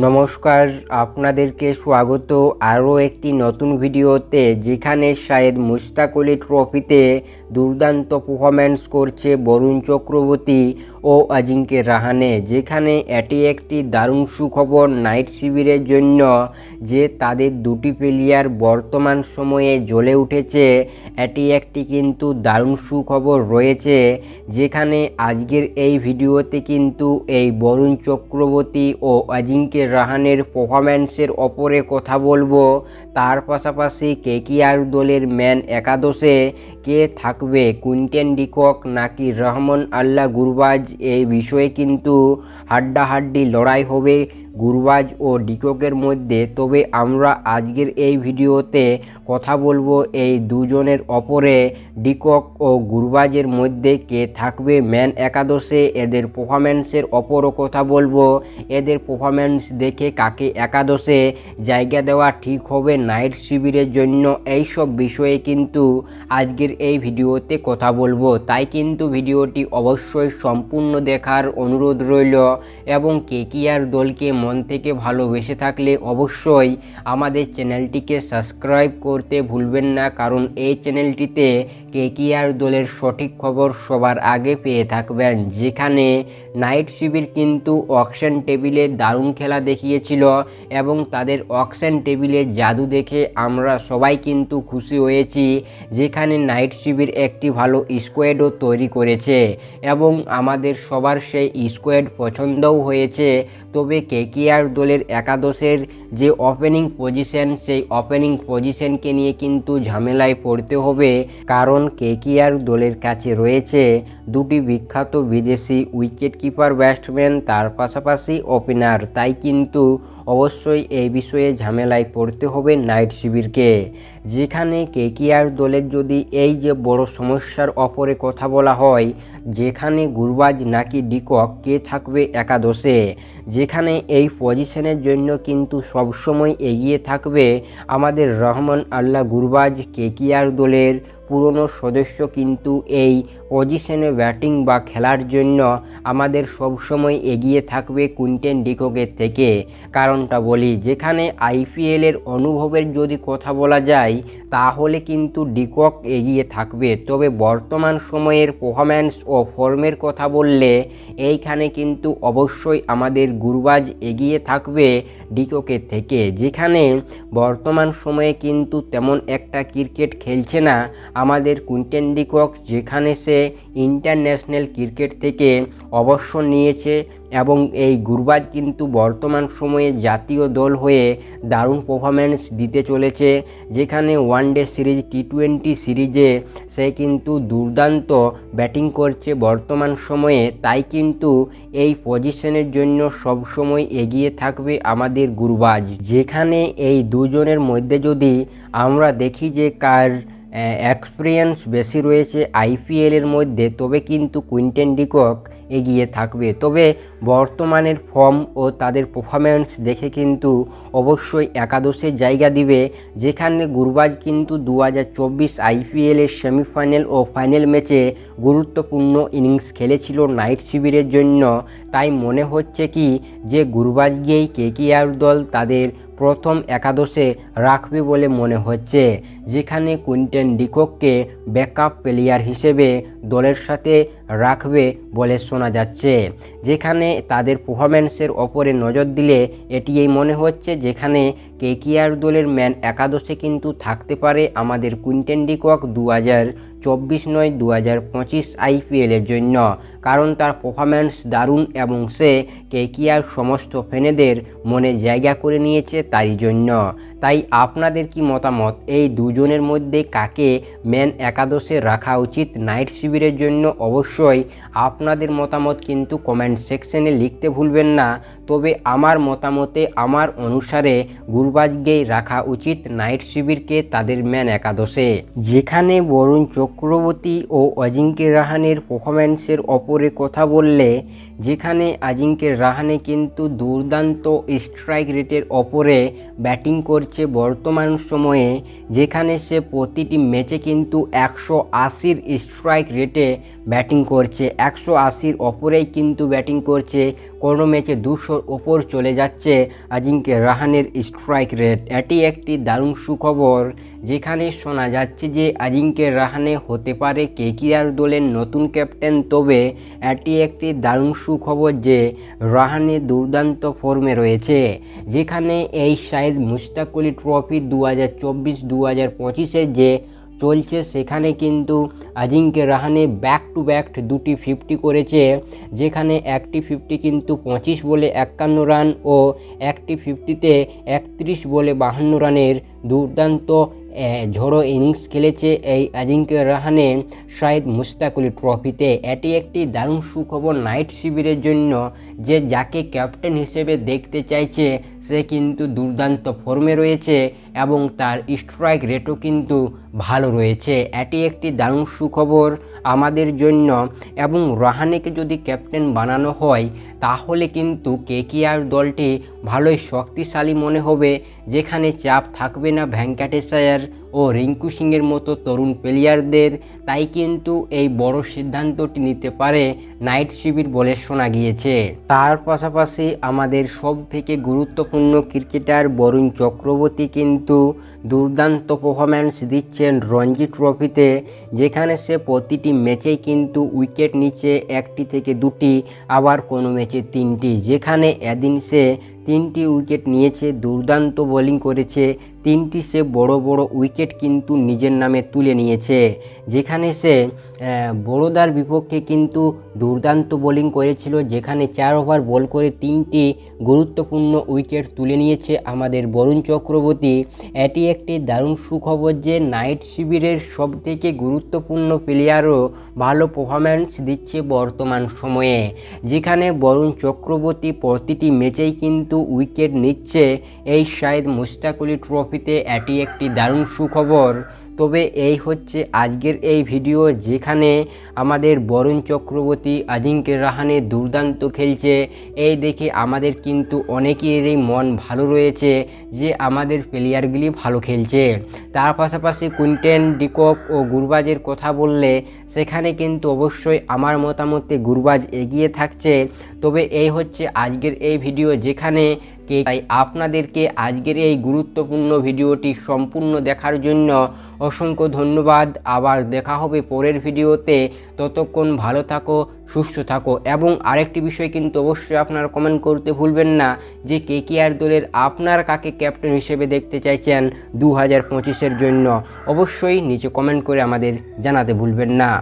নমস্কার, আপনাদেরকে স্বাগত আরও একটি নতুন ভিডিওতে, যেখানে শায়েদ মুস্তাকলি আলী ট্রফিতে দুর্দান্ত পারফরম্যান্স করছে বরুণ চক্রবর্তী। ও অজিঙ্কে রাহানে, যেখানে এটি একটি দারুণ সুখবর নাইট শিবিরের জন্য যে তাদের দুটি প্লেয়ার বর্তমান সময়ে জ্বলে উঠেছে। এটি একটি কিন্তু দারুণ সুখবর রয়েছে, যেখানে আজকের এই ভিডিওতে কিন্তু এই বরুণ চক্রবর্তী ও অজিঙ্কে রাহানের পারফরম্যান্সের ওপরে কথা বলব। তার পাশাপাশি কেকিআর দলের ম্যান একাদশে কে থাকবে? কুইন্টেন ডিকক নাকি রহমান আল্লাহ গুরবাজ? এই বিষয়ে কিন্তু হাড্ডাহাড্ডি লড়াই হবে গুরবাজ ও ডিককের মধ্যে। তবে আমরা আজকের এই ভিডিওতে কথা বলব এই দুজনের অপরে ডিকক ও গুরবাজের মধ্যে কে থাকবে ম্যান একাদশে। এদের পারফরম্যান্সের অপরও কথা বলব। এদের পারফরম্যান্স দেখে কাকে একাদশে জায়গা দেওয়া ঠিক হবে নাইট শিবিরের জন্য এই সব বিষয়ে কিন্তু আজকের এই ভিডিওতে কথা বলব। তাই কিন্তু ভিডিওটি অবশ্যই সম্পূর্ণ দেখার অনুরোধ রইল। এবং কেকিআর দলকে মন থেকে ভালোবেসে থাকলে অবশ্যই আমাদের চ্যানেলটিকে সাবস্ক্রাইব করতে ভুলবেন না, কারণ এই চ্যানেলটিতে কেকিআর দলের সঠিক খবর সবার আগে পেয়ে থাকবেন। যেখানে নাইট শিবির কিন্তু অকশন টেবিলে দারুণ খেলা দেখিয়েছিল এবং তাদের অকশন টেবিলে জাদু দেখে আমরা সবাই কিন্তু খুশি হয়েছি, যেখানে নাইট শিবির একটি ভালো স্কোয়াডও তৈরি করেছে এবং আমাদের সবার সেই স্কোয়াড পছন্দও হয়েছে। তবে কেকিআর দলের একাদশের যে ওপেনিং পজিশন সেই ওপেনিং পজিশনকে নিয়ে কিন্তু ঝামেলায় পড়তে হবে। কারণ কেকিআর দলের কাছে রয়েছে দুটি বিখ্যাত বিদেশি উইকেট কিপার ব্যাটসম্যান তার পাশাপাশি ওপেনার তাই কিন্তু অবশ্যই এই বিষয়ে ঝামেলায় পড়তে হবে নাইট শিবিরকে। যেখানে কেকিআর দলের যদি এই যে বড় সমস্যার অপরে কথা বলা হয়, যেখানে গুরবাজ নাকি ডিকক কে থাকবে একাদশে? যেখানে এই পজিশনের জন্য কিন্তু সবসময় এগিয়ে থাকবে। আমাদের রহমান আল্লাহ গুরবাজ কেকিআর দলের পুরনো সদস্য কিন্তু এই পজিশনে ব্যাটিং বা খেলার জন্য আমাদের সবসময় এগিয়ে থাকবে কুইন্টেন ডিককের থেকে। কারণটা বলি, যেখানে আইপিএলের অনুভবের যদি কথা বলা যায়, তাহলে কিন্তু ডিকক এগিয়ে থাকবে। তবে বর্তমান সময়ের পারফরম্যান্স ও ফর্মের কথা বললে, এইখানে কিন্তু অবশ্যই আমাদের গুরবাজ এগিয়ে থাকবে ডিককের থেকে। যেখানে বর্তমান সময়ে কিন্তু তেমন একটা ক্রিকেট খেলছে না। আমাদের কুইন্টেন ডিকক যেখানে সে ইন্টারন্যাশনাল ক্রিকেট থেকে অবসর নিয়েছে এবং এই গুরবাজ কিন্তু বর্তমান সময়ে জাতীয় দল হয়ে দারুণ পারফরম্যান্স দিতে চলেছে। যেখানে one day series T twenty সিরিজে সে কিন্তু দুর্দান্ত ব্যাটিং করছে বর্তমান সময়ে। তাই কিন্তু এই পজিশনের জন্য সবসময় এগিয়ে থাকবে আমাদের গুরবাজ। যেখানে এই দুজনের মধ্যে যদি আমরা দেখি যে কার এক্সপিরিয়েন্স বেশি রয়েছে আইপিএলের মধ্যে, তবে কিন্তু কুইন্টেন ডিকক এগিয়ে থাকবে। তবে বর্তমানের ফর্ম ও তাদের পারফরম্যান্স দেখে কিন্তু অবশ্যই একাদশে জায়গা দিবে, যেখানে গুরবাজ কিন্তু দু হাজার চব্বিশ আইপিএলের সেমিফাইনাল ও ফাইনাল ম্যাচে গুরুত্বপূর্ণ ইনিংস খেলেছিল নাইট শিবিরের জন্য। তাই মনে হচ্ছে কি, যে গুরবাজ গিয়েই কেকিআর দল তাদের প্রথম একাদশে রাখবে বলে মনে হচ্ছে, যেখানে কুইন্টেন ডিকককে ব্যাকআপ প্লেয়ার হিসেবে দলের সাথে রাখবে বলে শোনা যাচ্ছে, যেখানে তাদের পারফরম্যান্সের ওপরে নজর দিলে এটি এই মনে হচ্ছে, যেখানে কেকিআর দলের ম্যান একাদশে কিন্তু থাকতে পারে আমাদের কুইন্টেন ডিকক দু হাজার চব্বিশ নয় দু হাজার পঁচিশ আইপিএলের জন্য, কারণ তার পারফরম্যান্স দারুণ এবং সে কেকিআর সমস্ত ফ্যানেদের মনে জায়গা করে নিয়েছে তারই জন্য। তাই আপনাদের কি মতামত? এই দুজনের মধ্যে কাকে ম্যান একাদশে রাখা উচিত নাইট শিবিরের জন্য? অবশ্যই আপনাদের মতামত কিন্তু কমেন্ট সেকশনে লিখতে ভুলবেন না। তবে আমার মতামতে আমার অনুসারে গুরবাজকেই রাখা উচিত নাইট শিবিরকে তাদের ম্যান একাদশে। যেখানে বরুণ চক্রবর্তী ও অজিঙ্কে রাহানের পারফরম্যান্সের ওপরে কথা বললে, যেখানে আজিঙ্কে রাহানে কিন্তু দুর্দান্ত স্ট্রাইক রেটের ওপরে ব্যাটিং করছে বর্তমান সময়ে, যেখানে সে প্রতিটি ম্যাচে কিন্তু একশো আশির স্ট্রাইক রেটে ব্যাটিং করছে। একশো আশির ওপরেই কিন্তু ব্যাটিং করছে, কোনো ম্যাচে দুশোর ওপর চলে যাচ্ছে আজিঙ্কে রাহানের স্ট্রাইক রেট এটি একটি দারুণ সুখবর, যেখানে শোনা যাচ্ছে যে আজিঙ্কে রাহানে হতে পারে কেকিআর দলের নতুন ক্যাপ্টেন, তবে এটি একটি দারুণ সুখবর যে রাহানে দুর্দান্ত ফর্মে রয়েছে, যেখানে এই শাহেদ মুস্তাকুলি ট্রফি দু হাজার চব্বিশ দু হাজার পঁচিশে যে চলছে, সেখানে কিন্তু Ajinkya Rahane back to back দুটি ফিফটি করেছে, যেখানে একটি ফিফটি কিন্তু পঁচিশ বলে একান্ন রান ও একটি ফিফটিতে একত্রিশ বলে বাহান্ন রানের দুর্দান্ত ঝড়ো ইনিংস খেলেছে এই আজিঙ্কে রাহানে শাহিদ মুস্তাকুলি ট্রফিতে। এটি একটি দারুণ সুখবর নাইট শিবিরের জন্য যে যাকে ক্যাপ্টেন হিসেবে দেখতে চাইছে, সে কিন্তু দুর্দান্ত ফর্মে রয়েছে। এবং তার স্ট্রাইক রেটও কিন্তু ভালো রয়েছে। এটি একটি দারুণ সুখবর আমাদের জন্য এবং রাহানেকে যদি ক্যাপ্টেন বানানো হয়, তাহলে কিন্তু কেকিআর দলটি ভালোই শক্তিশালী মনে হবে, যেখানে চাপ থাকবে না ভেঙ্কাটেশায়ার ও রিঙ্কু সিংয়ের মতো তরুণ প্লেয়ারদের, তাই কিন্তু এই বড় সিদ্ধান্তটি নিতে পারে নাইট শিবির বলে শোনা গিয়েছে। তার পাশাপাশি আমাদের সব থেকে গুরুত্বপূর্ণ ক্রিকেটার বরুণ চক্রবর্তী কিন্তু দুর্দান্ত পারফরম্যান্স দিচ্ছেন রঞ্জি ট্রফিতে যেখানে সে প্রতিটি ম্যাচেই কিন্তু উইকেট নিচ্ছে একটি থেকে দুটি, আবার কোনো ম্যাচে তিনটি। যেখানে এদিন সে তিনটি উইকেট নিয়েছে, দুর্দান্ত বোলিং করেছে, তিনটি সে বড় বড় উইকেট কিন্তু নিজের নামে তুলে নিয়েছে। যেখানে সে বড়োদার বিপক্ষে কিন্তু দুর্দান্ত বোলিং করেছিল, যেখানে চার ওভার বল করে তিনটি গুরুত্বপূর্ণ উইকেট তুলে নিয়েছে আমাদের বরুণ চক্রবর্তী। এটি একটি দারুণ সুখবর যে নাইট শিবিরের সবথেকে গুরুত্বপূর্ণ প্লেয়ারও ভালো পারফরম্যান্স দিচ্ছে বর্তমান সময়ে, যেখানে বরুণ চক্রবর্তী প্রতিটি ম্যাচেই কিন্তু উইকেট নিচ্ছে। এই শাহেদ মুস্তাকুলি ট্রফিতে এটি একটি দারুণ সুখবর। তবে এই হচ্ছে আজকের এই ভিডিও যেখানে আমাদের বরুণ চক্রবর্তী আজিঙ্কে রাহানে দুর্দান্ত খেলছে। এই দেখে আমাদের কিন্তু অনেকেরই মন ভালো রয়েছে যে আমাদের প্লেয়ারগুলি ভালো খেলছে। তার পাশাপাশি কুইন্টেন ডিকক ও গুরবাজের কথা বললে সেখানে কিন্তু অবশ্যই আমার মতামতে গুরবাজ এগিয়ে থাকছে। তবে এই হচ্ছে আজকের এই ভিডিও যেখানে তাই আপনাদেরকে আজকের এই গুরুত্বপূর্ণ ভিডিওটি সম্পূর্ণ দেখার জন্য অসংখ্য ধন্যবাদ। আবার দেখা হবে পরের ভিডিওতে। ততক্ষণ ভালো থাকো, সুস্থ থাকো এবং আরেকটি বিষয় কিন্তু অবশ্যই আপনারা কমেন্ট করতে ভুলবেন না যে কে কে আর দলের আপনার কাকে ক্যাপ্টেন হিসেবে দেখতে চাইছেন দু হাজার পঁচিশের জন্য। অবশ্যই নিচে কমেন্ট করে আমাদের জানাতে ভুলবেন না।